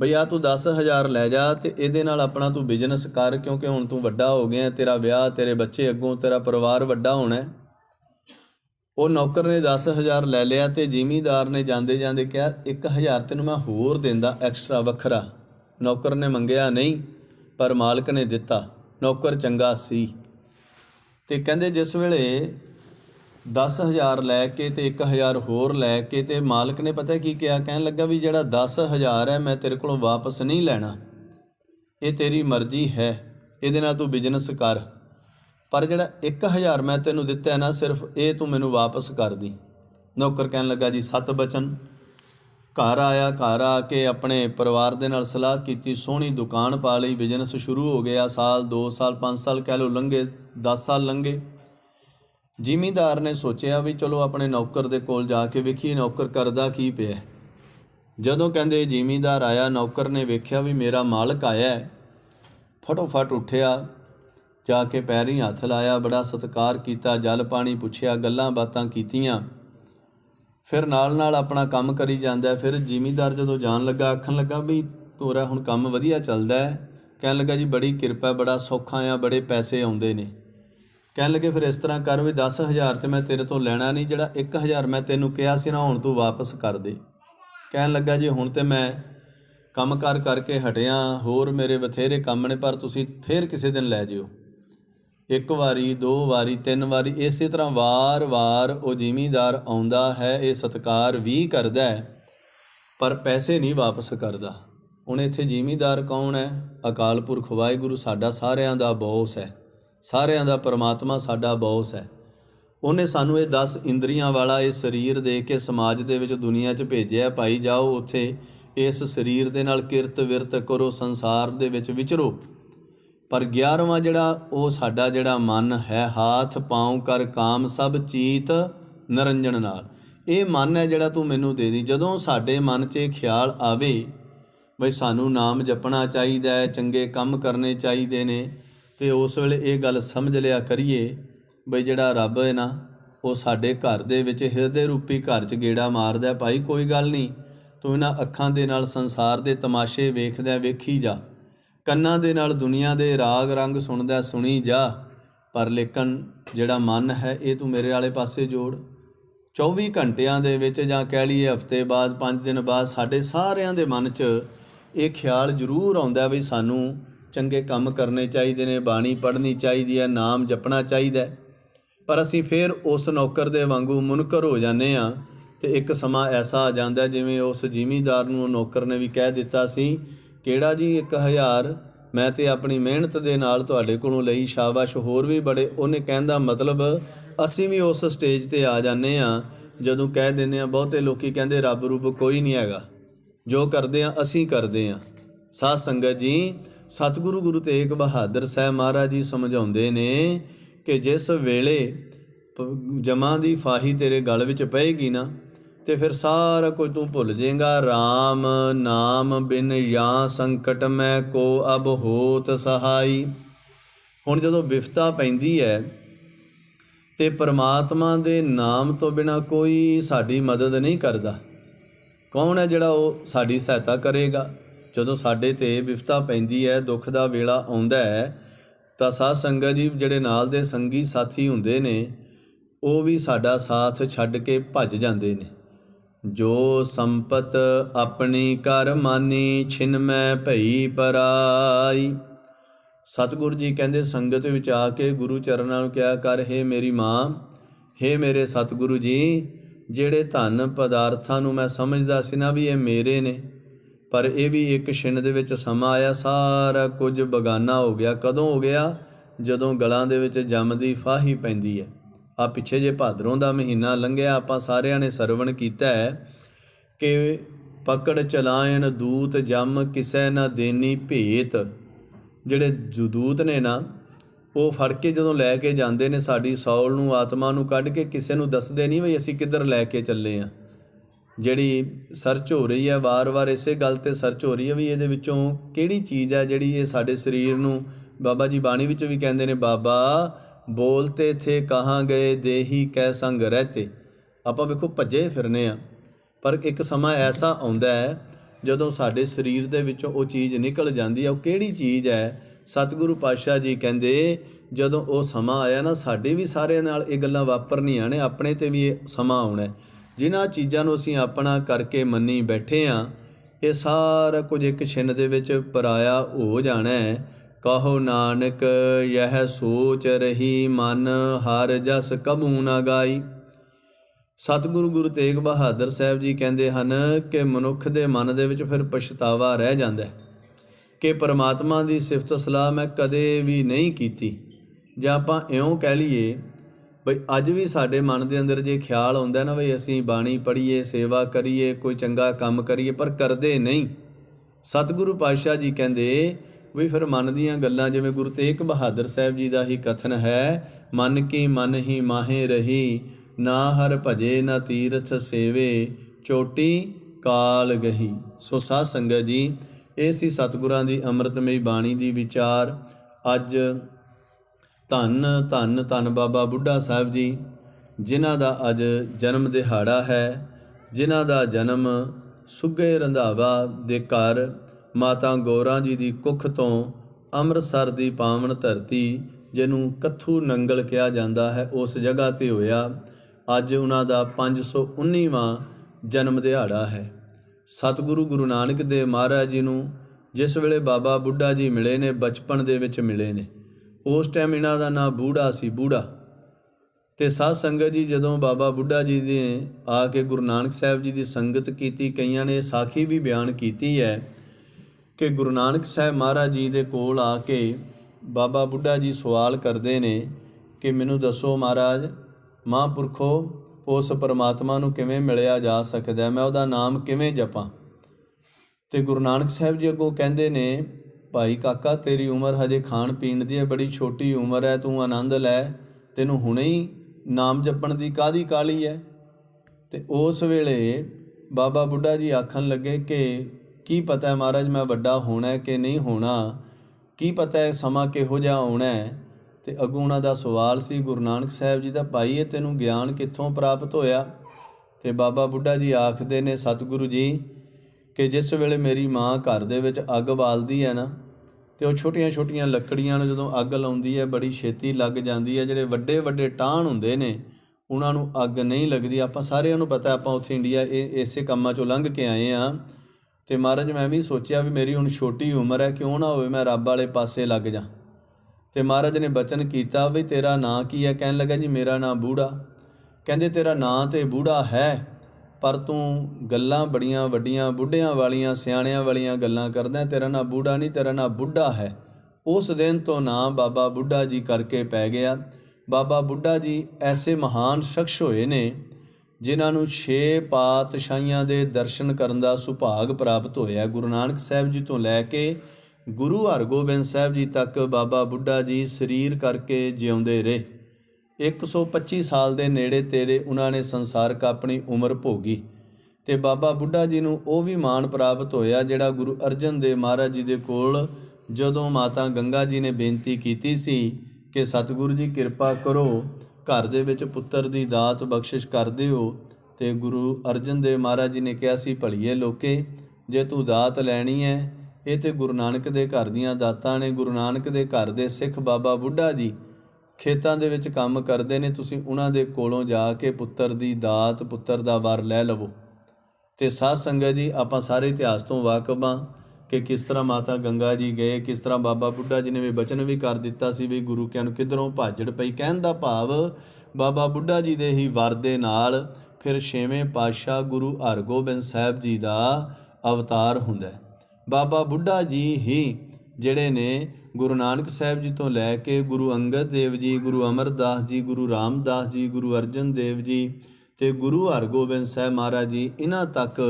ਬਈ ਆ ਤੂੰ 10000 ਲੈ ਜਾ ਤੇ ਇਹਦੇ ਨਾਲ ਆਪਣਾ ਤੂੰ ਬਿਜ਼ਨਸ ਕਰ, ਕਿਉਂਕਿ ਹੁਣ ਤੂੰ ਵੱਡਾ ਹੋ ਗਿਆ, ਤੇਰਾ ਵਿਆਹ, ਤੇਰੇ ਬੱਚੇ ਅੱਗੋਂ, ਤੇਰਾ ਪਰਿਵਾਰ ਵੱਡਾ ਹੋਣਾ ਹੈ। ਉਹ ਨੌਕਰ ਨੇ 10000 ਲੈ ਲਿਆ ਤੇ ਜ਼ਿਮੀਂਦਾਰ ਨੇ ਜਾਂਦੇ ਜਾਂਦੇ ਕਿਹਾ 1000 ਤੈਨੂੰ ਮੈਂ ਹੋਰ ਦਿੰਦਾ ਐਕਸਟਰਾ ਵੱਖਰਾ। ਨੌਕਰ ਨੇ ਮੰਗਿਆ ਨਹੀਂ, ਪਰ ਮਾਲਕ ਨੇ ਦਿੱਤਾ। ਨੌਕਰ ਚੰਗਾ ਸੀ। ਤੇ ਕਹਿੰਦੇ ਜਿਸ ਵੇਲੇ 10000 ਲੈ ਕੇ ਤੇ 1000 ਹੋਰ ਲੈ ਕੇ ਤੇ ਮਾਲਕ ਨੇ ਪਤਾ ਕੀ ਕਿਹਾ? ਕਹਿਣ ਲੱਗਾ ਵੀ ਜਿਹੜਾ 10000 ਹੈ, ਮੈਂ ਤੇਰੇ ਕੋਲੋਂ ਵਾਪਸ ਨਹੀਂ ਲੈਣਾ। ਇਹ ਤੇਰੀ ਮਰਜ਼ੀ ਹੈ, ਇਹਦੇ ਨਾਲ ਤੂੰ ਬਿਜ਼ਨਸ ਕਰ। ਪਰ ਜਿਹੜਾ 1000 ਮੈਂ ਤੈਨੂੰ ਦਿੱਤਾ ਹੈ ਨਾ, ਸਿਰਫ ਇਹ ਤੂੰ ਮੈਨੂੰ ਵਾਪਸ ਕਰ ਦੀ। ਨੌਕਰ ਕਹਿਣ ਲੱਗਾ, ਜੀ, ਸਤ ਬਚਨ। ਘਰ ਆਇਆ, ਘਰ ਆ ਕੇ ਆਪਣੇ ਪਰਿਵਾਰ ਦੇ ਨਾਲ ਸਲਾਹ ਕੀਤੀ, ਸੋਹਣੀ ਦੁਕਾਨ ਪਾ ਲਈ ਬਿਜ਼ਨਸ ਸ਼ੁਰੂ ਹੋ ਗਿਆ। ਸਾਲ 2 ਸਾਲ 5 ਸਾਲ ਕਹਿ ਲਓ ਲੰਘੇ 10 ਸਾਲ ਲੰਘੇ। ਜ਼ਿਮੀਂਦਾਰ ਨੇ ਸੋਚਿਆ ਵੀ ਚਲੋ ਆਪਣੇ ਨੌਕਰ ਦੇ ਕੋਲ ਜਾ ਕੇ ਵੇਖੀਏ, ਨੌਕਰ ਕਰਦਾ ਕੀ ਪਿਆ ਜਦੋਂ ਕਹਿੰਦੇ ਜ਼ਿਮੀਂਦਾਰ ਆਇਆ, ਨੌਕਰ ਨੇ ਵੇਖਿਆ ਵੀ ਮੇਰਾ ਮਾਲਕ ਆਇਆ ਹੈ, ਫਟੋਫਟ ਉੱਠਿਆ, ਜਾ ਕੇ ਪੈਰੀਂ ਹੱਥ ਲਾਇਆ, ਬੜਾ ਸਤਿਕਾਰ ਕੀਤਾ, ਜਲ ਪਾਣੀ ਪੁੱਛਿਆ, ਗੱਲਾਂ ਬਾਤਾਂ ਕੀਤੀਆਂ। ਫਿਰ ਨਾਲ ਨਾਲ ਆਪਣਾ ਕੰਮ ਕਰੀ ਜਾਂਦਾ ਫਿਰ ਜ਼ਿਮੀਂਦਾਰ ਜਦੋਂ ਜਾਣ ਲੱਗਾ, ਆਖਣ ਲੱਗਾ ਵੀ ਤੋਰਾ ਹੁਣ ਕੰਮ ਵਧੀਆ ਚੱਲਦਾ ਹੈ। ਕਹਿਣ ਲੱਗਾ ਜੀ ਬੜੀ ਕਿਰਪਾ, ਬੜਾ ਸੌਖਾ ਆ, ਬੜੇ ਪੈਸੇ ਆਉਂਦੇ ਨੇ। ਕਹਿਣ ਲੱਗੇ, ਫਿਰ ਇਸ ਤਰ੍ਹਾਂ ਕਰ ਵੀ 10000 ਤੇ ਮੈਂ ਤੇਰੇ ਤੋਂ ਲੈਣਾ ਨਹੀਂ, ਜਿਹੜਾ 1000 ਮੈਂ ਤੈਨੂੰ ਕਿਹਾ ਸੀ ਨਾ, ਹੁਣ ਤੂੰ ਵਾਪਸ ਕਰ ਦੇ। ਕਹਿਣ ਲੱਗਾ, ਜੀ ਹੁਣ ਤੇ ਮੈਂ ਕੰਮ ਕਾਰ ਕਰਕੇ ਹਟਿਆ, ਹੋਰ ਮੇਰੇ ਬਥੇਰੇ ਕੰਮ ਨੇ, ਪਰ ਤੁਸੀਂ ਫੇਰ ਕਿਸੇ ਦਿਨ ਲੈ ਜਿਓ। ਇੱਕ ਵਾਰੀ, ਦੋ ਵਾਰੀ, ਤਿੰਨ ਵਾਰੀ, ਇਸੇ ਤਰ੍ਹਾਂ ਵਾਰ-ਵਾਰ ਉਹ ਜ਼ਿਮੀਂਦਾਰ ਆਉਂਦਾ ਹੈ, ਇਹ ਸਤਕਾਰ ਵੀ ਕਰਦਾ ਹੈ, ਪਰ ਪੈਸੇ ਨਹੀਂ ਵਾਪਸ ਕਰਦਾ। ਹੁਣ ਇੱਥੇ ਜ਼ਿਮੀਂਦਾਰ ਕੌਣ ਹੈ? ਅਕਾਲ ਪੁਰਖ ਵਾਹਿਗੁਰੂ ਸਾਡਾ ਸਾਰਿਆਂ ਦਾ ਬੌਸ ਹੈ। ਸਾਰਿਆਂ ਦਾ ਪਰਮਾਤਮਾ ਸਾਡਾ ਬੌਸ ਹੈ। ਉਹਨੇ ਸਾਨੂੰ ਇਹ 10 ਇੰਦਰੀਆਂ ਵਾਲਾ ਇਹ ਸਰੀਰ ਦੇ ਕੇ ਸਮਾਜ ਦੇ ਵਿੱਚ ਦੁਨੀਆ 'ਚ ਭੇਜਿਆ ਭਾਈ ਜਾਓ ਉੱਥੇ ਇਸ ਸਰੀਰ ਦੇ ਨਾਲ ਕਿਰਤ ਵਿਰਤ ਕਰੋ, ਸੰਸਾਰ ਦੇ ਵਿੱਚ ਵਿਚਰੋ। ਪਰ 11ਵਾਂ ਜਿਹੜਾ ਉਹ ਸਾਡਾ ਜਿਹੜਾ ਮਨ ਹੈ, ਹਾਥ ਪਾਉ ਕਰ ਕਾਮ ਸਭ ਚੀਤ ਨਰੰਜਨ ਨਾਲ। ਇਹ ਮਨ ਹੈ ਜਿਹੜਾ ਤੂੰ ਮੈਨੂੰ ਦੇ ਦੀ। ਜਦੋਂ ਸਾਡੇ ਮਨ 'ਚ ਇਹ ਖਿਆਲ ਆਵੇ, ਬਈ ਸਾਨੂੰ ਨਾਮ ਜਪਣਾ ਚਾਹੀਦਾ ਹੈ, ਚੰਗੇ ਕੰਮ ਕਰਨੇ ਚਾਹੀਦੇ ਨੇ ਤੇ ਉਸ ਵੇਲੇ ਇਹ ਗੱਲ ਸਮਝ ਲਿਆ ਕਰੀਏ ਬਈ ਜਿਹੜਾ ਰੱਬ ਹੈ ਨਾ, ਉਹ ਸਾਡੇ ਘਰ ਦੇ ਵਿੱਚ ਹਿਰਦੇ ਰੂਪੀ ਘਰ 'ਚ ਗੇੜਾ ਮਾਰਦਾ ਭਾਈ ਕੋਈ ਗੱਲ ਨਹੀਂ, ਤੂੰ ਇਹਨਾਂ ਅੱਖਾਂ ਦੇ ਨਾਲ ਸੰਸਾਰ ਦੇ ਤਮਾਸ਼ੇ ਵੇਖਦਾ ਵੇਖੀ ਜਾ। ਕੰਨਾਂ ਦੇ ਨਾਲ ਦੁਨੀਆ ਦੇ ਰਾਗ ਰੰਗ ਸੁਣਦਾ ਸੁਣੀ ਜਾ। ਪਰ ਲੇਕਿਨ ਜਿਹੜਾ ਮਨ ਹੈ, ਇਹ ਤੂੰ ਮੇਰੇ ਵਾਲੇ ਪਾਸੇ ਜੋੜ। 24 ਘੰਟਿਆਂ ਦੇ ਵਿੱਚ ਜਾਂ ਕਹਿ ਲਈਏ ਹਫ਼ਤੇ ਬਾਅਦ 5 ਦਿਨ ਬਾਅਦ, ਸਾਡੇ ਸਾਰਿਆਂ ਦੇ ਮਨ 'ਚ ਇਹ ਖਿਆਲ ਜ਼ਰੂਰ ਆਉਂਦਾ ਵੀ ਸਾਨੂੰ ਚੰਗੇ ਕੰਮ ਕਰਨੇ ਚਾਹੀਦੇ ਨੇ, ਬਾਣੀ ਪੜ੍ਹਨੀ ਚਾਹੀਦੀ ਹੈ, ਨਾਮ ਜਪਣਾ ਚਾਹੀਦਾ ਹੈ। ਪਰ ਅਸੀਂ ਫਿਰ ਉਸ ਨੌਕਰ ਦੇ ਵਾਂਗੂ ਮੁਨਕਰ ਹੋ ਜਾਂਦੇ ਆ ਤੇ ਇੱਕ ਸਮਾਂ ਐਸਾ ਆ ਜਾਂਦਾ ਜਿਵੇਂ ਉਸ ਜ਼ਿਮੀਂਦਾਰ ਨੂੰ ਨੌਕਰ ਨੇ ਵੀ ਕਹਿ ਦਿੱਤਾ ਸੀ, ਕਿਹੜਾ ਜੀ 1000 ਮੈਂ ਤੇ ਆਪਣੀ ਮਿਹਨਤ ਦੇ ਨਾਲ ਤੁਹਾਡੇ ਕੋਲੋਂ ਲਈ ਸ਼ਾਬਾਸ਼, ਹੋਰ ਵੀ ਬੜੇ। ਉਹਨੇ ਕਹਿੰਦਾ, ਮਤਲਬ ਅਸੀਂ ਵੀ ਉਸ ਸਟੇਜ ਤੇ ਆ ਜਾਂਦੇ ਆ ਜਦੋਂ ਕਹਿ ਦਿੰਦੇ ਆ ਬਹੁਤੇ ਲੋਕੀ ਕਹਿੰਦੇ ਰੱਬ ਰੂਪ ਕੋਈ ਨਹੀਂ ਹੈਗਾ। ਜੋ ਕਰਦੇ ਆ ਅਸੀਂ ਕਰਦੇ ਆ ਸਾਧ ਸੰਗਤ ਜੀ ਸਤਿਗੁਰੂ ਗੁਰੂ ਤੇਗ ਬਹਾਦਰ ਸਾਹਿਬ ਮਹਾਰਾਜ ਜੀ ਸਮਝਾਉਂਦੇ ਨੇ ਕਿ ਜਿਸ ਵੇਲੇ ਪ- ਦੀ ਫਾਹੀ ਤੇਰੇ ਗਲ ਵਿੱਚ ਪਏਗੀ ਨਾ, ਤੇ ਫਿਰ ਸਾਰਾ ਕੁਝ ਤੂੰ ਭੁੱਲ ਜਾਏਗਾ। RAM ਨਾਮ ਬਿਨ ਜਾਂ ਸੰਕਟ ਮੈਂ ਕੋ ਅਬ ਹੋਤ ਸਹਾਈ। ਹੁਣ ਜਦੋਂ ਵਿਫਤਾ ਪੈਂਦੀ ਹੈ, ਤੇ ਪਰਮਾਤਮਾ ਦੇ ਨਾਮ ਤੋਂ ਬਿਨਾ ਕੋਈ ਸਾਡੀ ਮਦਦ ਨਹੀਂ ਕਰਦਾ। ਕੌਣ ਹੈ ਜਿਹੜਾ ਉਹ ਸਾਡੀ ਸਹਾਇਤਾ ਕਰੇਗਾ? ਜਦੋਂ ਸਾਡੇ ਤੇ ਵਿਫਤਾ ਪੈਂਦੀ ਹੈ, ਦੁੱਖ ਦਾ ਵੇਲਾ ਆਉਂਦਾ ਹੈ, ਤਾਂ ਸਾਧ ਸੰਗਤ ਜੀ ਜਿਹੜੇ ਨਾਲ ਦੇ ਸੰਗੀ ਸਾਥੀ ਹੁੰਦੇ ਨੇ, ਉਹ ਵੀ ਸਾਡਾ ਸਾਥ ਛੱਡ ਕੇ ਭੱਜ ਜਾਂਦੇ ਨੇ। ਜੋ ਸੰਪਤ ਆਪਣੀ ਕਰ ਮਾਨੀ, ਛਿਨ ਮੈਂ ਭਈ ਪਰਾਈ। ਸਤਿਗੁਰੂ ਜੀ ਕਹਿੰਦੇ, ਸੰਗਤ ਵਿੱਚ ਆ ਕੇ ਗੁਰੂ ਚਰਨਾਂ ਨੂੰ ਕਿਹਾ ਕਰ, ਹੈ ਮੇਰੀ ਮਾਂ, ਹੈ ਮੇਰੇ ਸਤਿਗੁਰੂ ਜੀ, ਜਿਹੜੇ ਧਨ ਪਦਾਰਥਾਂ ਨੂੰ ਮੈਂ ਸਮਝਦਾ ਸੀ ਨਾ ਵੀ ਇਹ ਮੇਰੇ ਨੇ। ਪਰ ਇਹ ਵੀ ਇੱਕ ਛਿਣ ਦੇ ਵਿੱਚ ਸਮਾਂ ਆਇਆ, ਸਾਰਾ ਕੁਝ ਬਗਾਨਾ ਹੋ ਗਿਆ। ਕਦੋਂ ਹੋ ਗਿਆ? ਜਦੋਂ ਗਲਾਂ ਦੇ ਵਿੱਚ ਜੰਮ ਦੀ ਫਾਹੀ ਪੈਂਦੀ ਹੈ। ਆ ਪਿੱਛੇ ਜੇ ਭਾਦਰੋਂ ਦਾ ਮਹੀਨਾ ਲੰਘਿਆ, ਆਪਾਂ ਸਾਰਿਆਂ ਨੇ ਸਰਵਣ ਕੀਤਾ ਹੈ ਕਿ ਪਕੜ ਚਲਾਇਣ ਦੂਤ ਜੰਮ ਕਿਸੈ ਨਾ ਦੇਨੀ ਭੇਤ। ਜਿਹੜੇ ਜਦੂਤ ਨੇ ਨਾ, ਉਹ ਫੜ ਕੇ ਜਦੋਂ ਲੈ ਕੇ ਜਾਂਦੇ ਨੇ ਸਾਡੀ ਸੌਲ ਨੂੰ, ਆਤਮਾ ਨੂੰ ਕੱਢ ਕੇ ਕਿਸੇ ਨੂੰ ਦੱਸਦੇ ਨਹੀਂ ਵੀ ਅਸੀਂ ਕਿੱਧਰ ਲੈ ਕੇ ਚੱਲੇ ਆ ਜਿਹੜੀ ਸਰਚ ਹੋ ਰਹੀ ਹੈ ਵਾਰ-ਵਾਰ ਇਸੇ ਗੱਲ ਤੇ ਸਰਚ ਹੋ ਰਹੀ ਹੈ ਵੀ ਇਹਦੇ ਵਿੱਚੋਂ ਕਿਹੜੀ ਚੀਜ਼ ਹੈ ਜਿਹੜੀ ਇਹ ਸਾਡੇ ਸਰੀਰ ਨੂੰ, ਬਾਬਾ ਜੀ ਬਾਣੀ ਵਿੱਚ ਵੀ ਕਹਿੰਦੇ ਨੇ, ਬਾਬਾ ਬੋਲਤੇ ਥੇ ਕਹਾਂ ਗਏ ਦੇਹੀ ਕੈ ਸੰਗ ਰਹਤੇ। ਆਪਾਂ ਵੇਖੋ ਭੱਜੇ ਫਿਰਨੇ ਆ, ਪਰ ਇੱਕ ਸਮਾਂ ਐਸਾ ਆਉਂਦਾ ਹੈ, ਜਦੋਂ ਸਾਡੇ ਸਰੀਰ ਦੇ ਵਿੱਚੋਂ ਉਹ ਚੀਜ਼ ਨਿਕਲ ਜਾਂਦੀ ਹੈ, ਉਹ ਕਿਹੜੀ ਚੀਜ਼ ਹੈ? ਸਤਿਗੁਰੂ ਪਾਤਸ਼ਾਹ ਜੀ ਕਹਿੰਦੇ, ਜਦੋਂ ਉਹ ਸਮਾਂ ਆਇਆ ਨਾ, ਸਾਡੇ ਵੀ ਸਾਰਿਆਂ ਨਾਲ ਇਹ ਗੱਲਾਂ ਵਾਪਰਨੀਆਂ ਨੇ, ਆਪਣੇ ਤੇ ਵੀ ਇਹ ਸਮਾਂ ਆਉਣਾ ਜਿਨ੍ਹਾਂ ਚੀਜ਼ਾਂ ਨੂੰ ਅਸੀਂ ਆਪਣਾ ਕਰਕੇ ਮੰਨੀ ਬੈਠੇ ਆ, ਇਹ ਸਾਰਾ ਕੁਝ ਇੱਕ ਛਿਨ ਦੇ ਵਿੱਚ ਪਰਾਇਆ ਹੋ ਜਾਣਾ ਹੈ। ਕਹੋ ਨਾਨਕ, ਯਹ ਸੋਚ ਰਹੀ ਮਨ, ਹਰ ਜਸ ਕਬੂ ਨਾ ਗਾਈ। ਸਤਿਗੁਰੂ ਗੁਰੂ ਤੇਗ ਬਹਾਦਰ ਸਾਹਿਬ ਜੀ ਕਹਿੰਦੇ ਹਨ ਕਿ ਮਨੁੱਖ ਦੇ ਮਨ ਦੇ ਵਿੱਚ ਫਿਰ ਪਛਤਾਵਾ ਰਹਿ ਜਾਂਦਾ ਹੈ ਕਿ ਪਰਮਾਤਮਾ ਦੀ ਸਿਫਤ ਸਲਾਹ ਮੈਂ ਕਦੇ ਵੀ ਨਹੀਂ ਕੀਤੀ। ਜਾਂ ਆਪਾਂ ਇਉਂ ਕਹਿ ਲਈਏ ਬਈ ਅੱਜ ਵੀ ਸਾਡੇ ਮਨ ਦੇ ਅੰਦਰ ਜੇ ਖਿਆਲ ਆਉਂਦਾ ਨਾ ਬਈ ਅਸੀਂ ਬਾਣੀ ਪੜ੍ਹੀਏ, ਸੇਵਾ ਕਰੀਏ, ਕੋਈ ਚੰਗਾ ਕੰਮ ਕਰੀਏ, ਪਰ ਕਰਦੇ ਨਹੀਂ। ਸਤਿਗੁਰੂ ਪਾਤਸ਼ਾਹ ਜੀ ਕਹਿੰਦੇ ਵੀ ਫਿਰ ਮਨ ਦੀਆਂ ਗੱਲਾਂ ਜਿਵੇਂ ਗੁਰੂ ਤੇਗ ਬਹਾਦਰ ਸਾਹਿਬ ਜੀ ਦਾ ਹੀ ਕਥਨ ਹੈ, ਮਨ ਕੀ ਮਨ ਹੀ ਮਾਹੇ ਰਹੀ, ਨਾ ਹਰ ਭਜੇ, ਨਾ ਤੀਰਥ ਸੇਵੇ, ਚੋਟੀ ਕਾਲ ਗਹੀ। ਸੋ ਸਾਧ ਸੰਗਤ ਜੀ, ਇਹ ਸੀ ਸਤਿਗੁਰਾਂ ਦੀ ਅੰਮ੍ਰਿਤਮਈ ਬਾਣੀ ਦੀ ਵਿਚਾਰ। ਅੱਜ ਧੰਨ ਧੰਨ ਧੰਨ ਬਾਬਾ ਬੁੱਢਾ ਸਾਹਿਬ ਜੀ, ਜਿਨ੍ਹਾਂ ਦਾ ਅੱਜ ਜਨਮ ਦਿਹਾੜਾ ਹੈ, ਜਿਨ੍ਹਾਂ ਦਾ ਜਨਮ ਸੁੱਗੇ ਰੰਧਾਵਾ ਦੇ ਘਰ ਮਾਤਾ ਗੋਰਾ ਜੀ ਦੀ ਕੁੱਖ ਤੋਂ ਅੰਮ੍ਰਿਤਸਰ ਦੀ ਪਾਵਨ ਧਰਤੀ, ਜਿਹਨੂੰ ਕੱਥੂ ਨੰਗਲ ਕਿਹਾ ਜਾਂਦਾ ਹੈ, ਉਸ ਜਗ੍ਹਾ ਤੇ ਹੋਇਆ। ਅੱਜ ਉਹਨਾਂ ਦਾ 519ਵਾਂ ਜਨਮ ਦਿਹਾੜਾ ਹੈ। ਸਤਿਗੁਰੂ ਗੁਰੂ ਨਾਨਕ ਦੇਵ ਮਹਾਰਾਜ ਜੀ ਨੂੰ ਜਿਸ ਵੇਲੇ ਬਾਬਾ ਬੁੱਢਾ ਜੀ ਮਿਲੇ ਨੇ, ਬਚਪਨ ਦੇ ਵਿੱਚ ਮਿਲੇ ਨੇ। ਉਸ ਟਾਈਮ ਇਹਨਾਂ ਦਾ ਨਾਂ ਬੂੜਾ ਸੀ, ਬੂੜਾ। ਤੇ ਸਾਧ ਸੰਗਤ ਜੀ ਜਦੋਂ ਬਾਬਾ ਬੁੱਢਾ ਜੀ ਦੇ ਆ ਕੇ ਗੁਰੂ ਨਾਨਕ ਸਾਹਿਬ ਜੀ ਦੀ ਸੰਗਤ ਕੀਤੀ, ਕਈਆਂ ਨੇ ਸਾਖੀ ਵੀ ਬਿਆਨ ਕੀਤੀ ਹੈ ਕਿ ਗੁਰੂ ਨਾਨਕ ਸਾਹਿਬ ਮਹਾਰਾਜ ਜੀ ਦੇ ਕੋਲ ਆ ਕੇ ਬਾਬਾ ਬੁੱਢਾ ਜੀ ਸਵਾਲ ਕਰਦੇ ਨੇ ਕਿ ਮੈਨੂੰ ਦੱਸੋ ਮਹਾਰਾਜ, ਮਹਾਂਪੁਰਖੋ, ਉਸ ਪਰਮਾਤਮਾ ਨੂੰ ਕਿਵੇਂ ਮਿਲਿਆ ਜਾ ਸਕਦਾ ਮੈਂ ਉਹਦਾ ਨਾਮ ਕਿਵੇਂ ਜਪਾਂ? ਤੇ ਗੁਰੂ ਨਾਨਕ ਸਾਹਿਬ ਜੀ ਅੱਗੋਂ ਕਹਿੰਦੇ ਨੇ ਭਾਈ ਕਾਕਾ, ਤੇਰੀ ਉਮਰ ਹਜੇ ਖਾਣ ਪੀਣ ਦੀ ਹੈ, ਬੜੀ ਛੋਟੀ ਉਮਰ ਹੈ, ਤੂੰ ਆਨੰਦ ਲੈ। ਤੈਨੂੰ ਹੁਣੇ ਹੀ ਨਾਮ ਜਪਣ ਦੀ ਕਾਦੀ ਕਾਲੀ ਹੈ? ਤੇ ਉਸ ਵੇਲੇ ਬਾਬਾ ਬੁੱਢਾ ਜੀ ਆਖਣ ਲੱਗੇ ਕਿ ਕੀ ਪਤਾ ਹੈ ਮਹਾਰਾਜ, ਮੈਂ ਵੱਡਾ ਹੋਣਾ ਹੈ ਕਿ ਨਹੀਂ ਹੋਣਾ? ਕੀ ਪਤਾ ਹੈ ਸਮਾਂ ਕਿਹੋ ਜਿਹਾ ਆਉਣਾ ਹੈ? ਤੇ ਅੱਗੋਂ ਉਹਨਾਂ ਦਾ ਸਵਾਲ ਸੀ, ਗੁਰੂ ਨਾਨਕ ਸਾਹਿਬ ਜੀ ਦਾ, ਭਾਈ, ਇਹ ਤੈਨੂੰ ਗਿਆਨ ਕਿੱਥੋਂ ਪ੍ਰਾਪਤ ਹੋਇਆ? ਤੇ ਬਾਬਾ ਬੁੱਢਾ ਜੀ ਆਖਦੇ ਨੇ, ਸਤਿਗੁਰੂ ਜੀ, ਕਿ ਜਿਸ ਵੇਲੇ ਮੇਰੀ ਮਾਂ ਘਰ ਦੇ ਵਿੱਚ ਅੱਗ ਬਾਲਦੀ ਹੈ ਨਾ ਤੇ ਉਹ ਛੋਟੀਆਂ-ਛੋਟੀਆਂ ਲੱਕੜੀਆਂ ਨੂੰ ਜਦੋਂ ਅੱਗ ਲਾਉਂਦੀ ਹੈ, ਬੜੀ ਛੇਤੀ ਲੱਗ ਜਾਂਦੀ ਹੈ। ਜਿਹੜੇ ਵੱਡੇ ਵੱਡੇ ਟਾਹਣ ਹੁੰਦੇ ਨੇ, ਉਹਨਾਂ ਨੂੰ ਅੱਗ ਨਹੀਂ ਲੱਗਦੀ। ਆਪਾਂ ਸਾਰਿਆਂ ਨੂੰ ਪਤਾ, ਆਪਾਂ ਉੱਥੇ ਇੰਡੀਆ ਇਹ, ਇਸੇ ਕੰਮਾਂ ਚੋਂ ਲੰਘ ਕੇ ਆਏ ਆ ਤੇ ਮਹਾਰਾਜ, ਮੈਂ ਵੀ ਸੋਚਿਆ ਵੀ ਮੇਰੀ ਹੁਣ ਛੋਟੀ ਉਮਰ ਹੈ, ਕਿਉਂ ਨਾ ਹੋਵੇ ਮੈਂ ਰੱਬ ਵਾਲੇ ਪਾਸੇ ਲੱਗ ਜਾ। ਤੇ ਮਹਾਰਾਜ ਨੇ ਬਚਨ ਕੀਤਾ ਵੀ ਤੇਰਾ ਨਾਂ ਕੀ ਹੈ? ਕਹਿਣ ਲੱਗਾ ਜੀ, ਮੇਰਾ ਨਾਂ ਬੂੜਾ। ਕਹਿੰਦੇ, ਤੇਰਾ ਨਾਂ ਤੇ ਬੂੜਾ ਹੈ। ਪਰ ਤੂੰ ਗੱਲਾਂ ਬੜੀਆਂ ਵੱਡੀਆਂ, ਬੁੱਢਿਆਂ ਵਾਲੀਆਂ, ਸਿਆਣਿਆਂ ਵਾਲੀਆਂ ਗੱਲਾਂ ਕਰਦਾ ਤੇਰਾ ਨਾ ਬੂੜਾ ਨਹੀਂ, ਤੇਰਾ ਨਾ ਬੁੱਢਾ ਹੈ। ਉਸ ਦਿਨ ਤੋਂ ਨਾਂ ਬਾਬਾ ਬੁੱਢਾ ਜੀ ਕਰਕੇ ਪੈ ਗਿਆ। ਬਾਬਾ ਬੁੱਢਾ ਜੀ ਐਸੇ ਮਹਾਨ ਸ਼ਖਸ ਹੋਏ ਨੇ ਜਿਨ੍ਹਾਂ ਨੂੰ ਛੇ ਪਾਤਸ਼ਾਹੀਆਂ ਦੇ ਦਰਸ਼ਨ ਕਰਨ ਦਾ ਸੁਭਾਗ ਪ੍ਰਾਪਤ ਹੋਇਆ। ਗੁਰੂ ਨਾਨਕ ਸਾਹਿਬ ਜੀ ਤੋਂ ਲੈ ਕੇ ਗੁਰੂ ਹਰਗੋਬਿੰਦ ਸਾਹਿਬ ਜੀ ਤੱਕ ਬਾਬਾ ਬੁੱਢਾ ਜੀ ਸਰੀਰ ਕਰਕੇ ਜਿਉਂਦੇ ਰਹੇ। 125 ਸਾਲ ਦੇ ਨੇੜੇ ਤੇਰੇ ਉਹਨਾਂ ਨੇ ਸੰਸਾਰਕ ਆਪਣੀ ਉਮਰ ਭੋਗੀ ਤੇ ਬਾਬਾ ਬੁੱਢਾ ਜੀ ਨੂੰ ਉਹ ਵੀ ਮਾਣ ਪ੍ਰਾਪਤ ਹੋਇਆ ਜਿਹੜਾ ਗੁਰੂ ਅਰਜਨ ਦੇਵ ਮਹਾਰਾਜ ਜੀ ਦੇ ਕੋਲ ਜਦੋਂ ਮਾਤਾ ਗੰਗਾ ਜੀ ਨੇ ਬੇਨਤੀ ਕੀਤੀ ਸੀ ਕਿ ਸਤਿਗੁਰੂ ਜੀ ਕਿਰਪਾ ਕਰੋ, ਘਰ ਦੇ ਵਿੱਚ ਪੁੱਤਰ ਦੀ ਦਾਤ ਬਖਸ਼ਿਸ਼ ਕਰ ਦਿਓ ਤੇ ਗੁਰੂ ਅਰਜਨ ਦੇਵ ਮਹਾਰਾਜ ਜੀ ਨੇ ਕਿਹਾ ਸੀ, ਭਲੀਏ ਲੋਕੇ, ਜੇ ਤੂੰ ਦਾਤ ਲੈਣੀ ਹੈ, ਇਹ ਤੇ ਗੁਰੂ ਨਾਨਕ ਦੇ ਘਰ ਦੀਆਂ ਦਾਤਾਂ ਨੇ, ਗੁਰੂ ਨਾਨਕ ਦੇ ਘਰ ਦੇ ਸਿੱਖ ਬਾਬਾ ਬੁੱਢਾ ਜੀ ਖੇਤਾਂ ਦੇ ਵਿੱਚ ਕੰਮ ਕਰਦੇ ਨੇ, ਤੁਸੀਂ ਉਹਨਾਂ ਦੇ ਕੋਲੋਂ ਜਾ ਕੇ ਪੁੱਤਰ ਦੀ ਦਾਤ, ਪੁੱਤਰ ਦਾ ਵਰ ਲੈ ਲਵੋ। ਤੇ ਸਾਧ ਸੰਗਤ ਜੀ, ਆਪਾਂ ਸਾਰੇ ਇਤਿਹਾਸ ਤੋਂ ਵਾਕਿਫ ਹਾਂ ਕਿ ਕਿਸ ਤਰ੍ਹਾਂ ਮਾਤਾ ਗੰਗਾ ਜੀ ਗਏ, ਕਿਸ ਤਰ੍ਹਾਂ ਬਾਬਾ ਬੁੱਢਾ ਜੀ ਨੇ ਵੀ ਬਚਨ ਵੀ ਕਰ ਦਿੱਤਾ ਸੀ ਵੀ ਗੁਰੂ ਕਿਆਂ ਨੂੰ ਕਿਧਰੋਂ ਭਾਜੜ ਪਈ। ਕਹਿਣ ਦਾ ਭਾਵ, ਬਾਬਾ ਬੁੱਢਾ ਜੀ ਦੇ ਹੀ ਵਰ ਦੇ ਨਾਲ ਫਿਰ ਛੇਵੇਂ ਪਾਤਸ਼ਾਹ ਗੁਰੂ ਹਰਗੋਬਿੰਦ ਸਾਹਿਬ ਜੀ ਦਾ ਅਵਤਾਰ ਹੁੰਦਾ ਹੈ। ਬਾਬਾ ਬੁੱਢਾ ਜੀ ਹੀ ਜਿਹੜੇ ਨੇ ਗੁਰੂ ਨਾਨਕ ਸਾਹਿਬ ਜੀ ਤੋਂ ਲੈ ਕੇ ਗੁਰੂ ਅੰਗਦ ਦੇਵ ਜੀ, ਗੁਰੂ ਅਮਰਦਾਸ ਜੀ, ਗੁਰੂ ਰਾਮਦਾਸ ਜੀ, ਗੁਰੂ ਅਰਜਨ ਦੇਵ ਜੀ ਤੇ ਗੁਰੂ ਹਰਗੋਬਿੰਦ ਸਾਹਿਬ ਮਹਾਰਾਜ ਜੀ, ਇਹਨਾਂ ਤੱਕ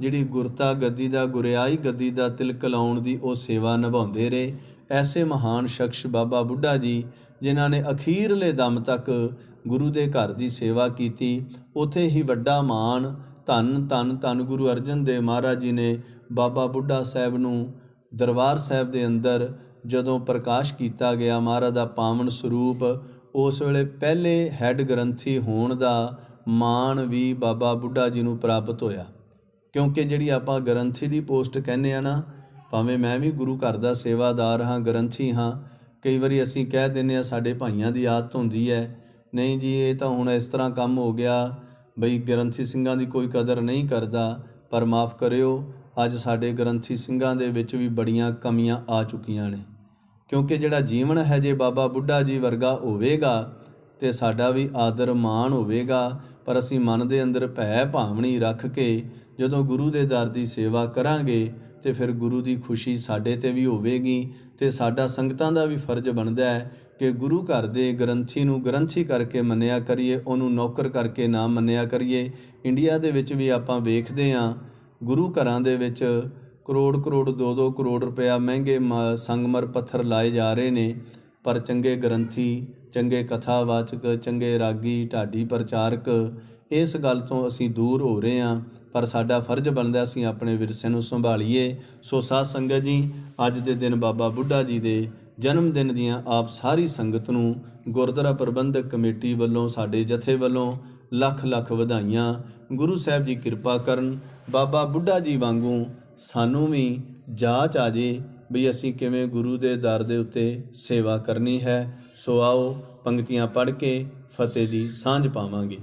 ਜਿਹੜੀ ਗੁਰਤਾ ਗੱਦੀ ਦਾ, ਗੁਰਿਆਈ ਗੱਦੀ ਦਾ ਤਿਲਕ ਲਾਉਣ ਦੀ ਉਹ ਸੇਵਾ ਨਿਭਾਉਂਦੇ ਰਹੇ। ਐਸੇ ਮਹਾਨ ਸ਼ਖਸ ਬਾਬਾ ਬੁੱਢਾ ਜੀ, ਜਿਨ੍ਹਾਂ ਨੇ ਅਖੀਰਲੇ ਦਮ ਤੱਕ ਗੁਰੂ ਦੇ ਘਰ ਦੀ ਸੇਵਾ ਕੀਤੀ। ਉਥੇ ਹੀ ਵੱਡਾ ਮਾਣ, ਧੰਨ ਧੰਨ ਧੰਨ ਗੁਰੂ ਅਰਜਨ ਦੇਵ ਮਹਾਰਾਜ ਜੀ ਨੇ ਬਾਬਾ ਬੁੱਢਾ ਸਾਹਿਬ ਨੂੰ ਦਰਬਾਰ ਸਾਹਿਬ ਦੇ ਅੰਦਰ ਜਦੋਂ ਪ੍ਰਕਾਸ਼ ਕੀਤਾ ਗਿਆ, ਮਹਾਰਾਜ ਦਾ ਪਾਵਨ ਸਰੂਪ, ਉਸ ਵੇਲੇ ਪਹਿਲੇ ਹੈੱਡ ਗ੍ਰੰਥੀ ਹੋਣ ਦਾ ਮਾਣ ਵੀ ਬਾਬਾ ਬੁੱਢਾ ਜੀ ਨੂੰ ਪ੍ਰਾਪਤ ਹੋਇਆ। ਕਿਉਂਕਿ ਜਿਹੜੀ ਆਪਾਂ ਗ੍ਰੰਥੀ ਦੀ ਪੋਸਟ ਕਹਿੰਦੇ ਆ ਨਾ, ਭਾਵੇਂ ਮੈਂ ਵੀ ਗੁਰੂ ਘਰ ਦਾ ਸੇਵਾਦਾਰ ਹਾਂ, ਗ੍ਰੰਥੀ ਹਾਂ, ਕਈ ਵਾਰੀ ਅਸੀਂ ਕਹਿ ਦਿੰਦੇ ਆ ਸਾਡੇ ਭਾਈਆਂ ਦੀ ਆਦਤ ਹੁੰਦੀ ਹੈ, ਨਹੀਂ ਜੀ, ਇਹ ਤਾਂ ਹੁਣ ਇਸ ਤਰ੍ਹਾਂ ਕੰਮ ਹੋ ਗਿਆ, ਬਈ ਗ੍ਰੰਥੀ ਸਿੰਘਾਂ ਦੀ ਕੋਈ ਕਦਰ ਨਹੀਂ ਕਰਦਾ, ਪਰ ਮਾਫ ਕਰਿਓ ਅੱਜ ਸਾਡੇ ਗ੍ਰੰਥੀ ਸਿੰਘਾਂ ਦੇ ਵਿੱਚ ਵੀ ਬੜੀਆਂ ਕਮੀਆਂ ਆ ਚੁੱਕੀਆਂ ਨੇ। ਕਿਉਂਕਿ ਜਿਹੜਾ ਜੀਵਨ ਹੈ ਜੇ ਬਾਬਾ ਬੁੱਢਾ ਜੀ ਵਰਗਾ ਹੋਵੇਗਾ ਤੇ ਸਾਡਾ ਵੀ ਆਦਰ ਮਾਣ ਹੋਵੇਗਾ, ਪਰ ਅਸੀਂ ਮਨ ਦੇ ਅੰਦਰ ਭੈ ਭਾਵਣੀ ਰੱਖ ਕੇ ਜਦੋਂ ਗੁਰੂ ਦੇ ਦਰ ਦੀ ਸੇਵਾ ਕਰਾਂਗੇ ਤੇ ਫਿਰ ਗੁਰੂ ਦੀ ਖੁਸ਼ੀ ਸਾਡੇ ਤੇ ਵੀ ਹੋਵੇਗੀ ਤੇ ਸਾਡਾ ਸੰਗਤਾਂ ਦਾ ਵੀ ਫਰਜ਼ ਬਣਦਾ ਹੈ ਕਿ ਗੁਰੂ ਘਰ ਦੇ ਗ੍ਰੰਥੀ ਨੂੰ ਗ੍ਰੰਥੀ ਕਰਕੇ ਮੰਨਿਆ ਕਰੀਏ, ਉਹਨੂੰ ਨੌਕਰ ਕਰਕੇ ਨਾ ਮੰਨਿਆ ਕਰੀਏ। ਇੰਡੀਆ ਦੇ ਵਿੱਚ ਵੀ ਆਪਾਂ ਵੇਖਦੇ ਹਾਂ ਗੁਰੂ ਘਰਾਂ ਦੇ ਵਿੱਚ ਕਰੋੜ ਕਰੋੜ 2-2 ਕਰੋੜ ਰੁਪਇਆ ਮਹਿੰਗੇ ਮ- ਸੰਗਮਰ ਪੱਥਰ ਲਾਏ ਜਾ ਰਹੇ ਨੇ, ਪਰ ਚੰਗੇ ਗ੍ਰੰਥੀ, ਚੰਗੇ ਕਥਾਵਾਚਕ, ਚੰਗੇ ਰਾਗੀ, ਢਾਡੀ ਪ੍ਰਚਾਰਕ ਇਸ ਗੱਲ ਤੋਂ ਅਸੀਂ ਦੂਰ ਹੋ ਰਹੇ ਹਾਂ, ਪਰ ਸਾਡਾ ਫਰਜ਼ ਬਣਦਾ ਅਸੀਂ ਆਪਣੇ ਵਿਰਸੇ ਨੂੰ ਸੰਭਾਲੀਏ। ਸੋ ਸਾਧ ਸੰਗਤ ਜੀ, ਅੱਜ ਦੇ ਦਿਨ ਬਾਬਾ ਬੁੱਢਾ ਜੀ ਦੇ ਜਨਮ ਦਿਨ ਦੀਆਂ ਆਪ ਸਾਰੀ ਸੰਗਤ ਨੂੰ ਗੁਰਦੁਆਰਾ ਪ੍ਰਬੰਧਕ ਕਮੇਟੀ ਵੱਲੋਂ, ਸਾਡੇ ਜਥੇ ਵੱਲੋਂ ਲੱਖ ਲੱਖ ਵਧਾਈਆਂ। ਗੁਰੂ ਸਾਹਿਬ ਜੀ ਕਿਰਪਾ ਕਰਨ ਬਾਬਾ ਬੁੱਢਾ ਜੀ ਵਾਂਗੂ ਸਾਨੂੰ ਵੀ ਜਾਚ ਆ ਜੇ ਵੀ ਅਸੀਂ ਕਿਵੇਂ ਗੁਰੂ ਦੇ ਦਰ ਦੇ ਉੱਤੇ ਸੇਵਾ ਕਰਨੀ ਹੈ। ਸੋ ਆਓ ਪੰਕਤੀਆਂ ਪੜ੍ਹ ਕੇ ਫਤਿਹ ਦੀ ਸਾਂਝ ਪਾਵਾਂਗੇ।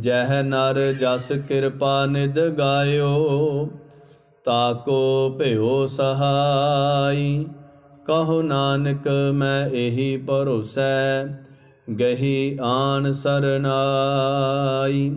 ਜਹ ਨਰ ਜਸ ਕਿਰਪਾ ਨਿਦ ਗਾਇਓ ਤਾਕੋ ਭਇਓ ਸਹਾਈ। ਕਹੋ ਨਾਨਕ ਮੈਂ ਇਹੀ ਭਰੋਸੈ, ਗਹੀ ਆਣ ਸਰਨਾਈ।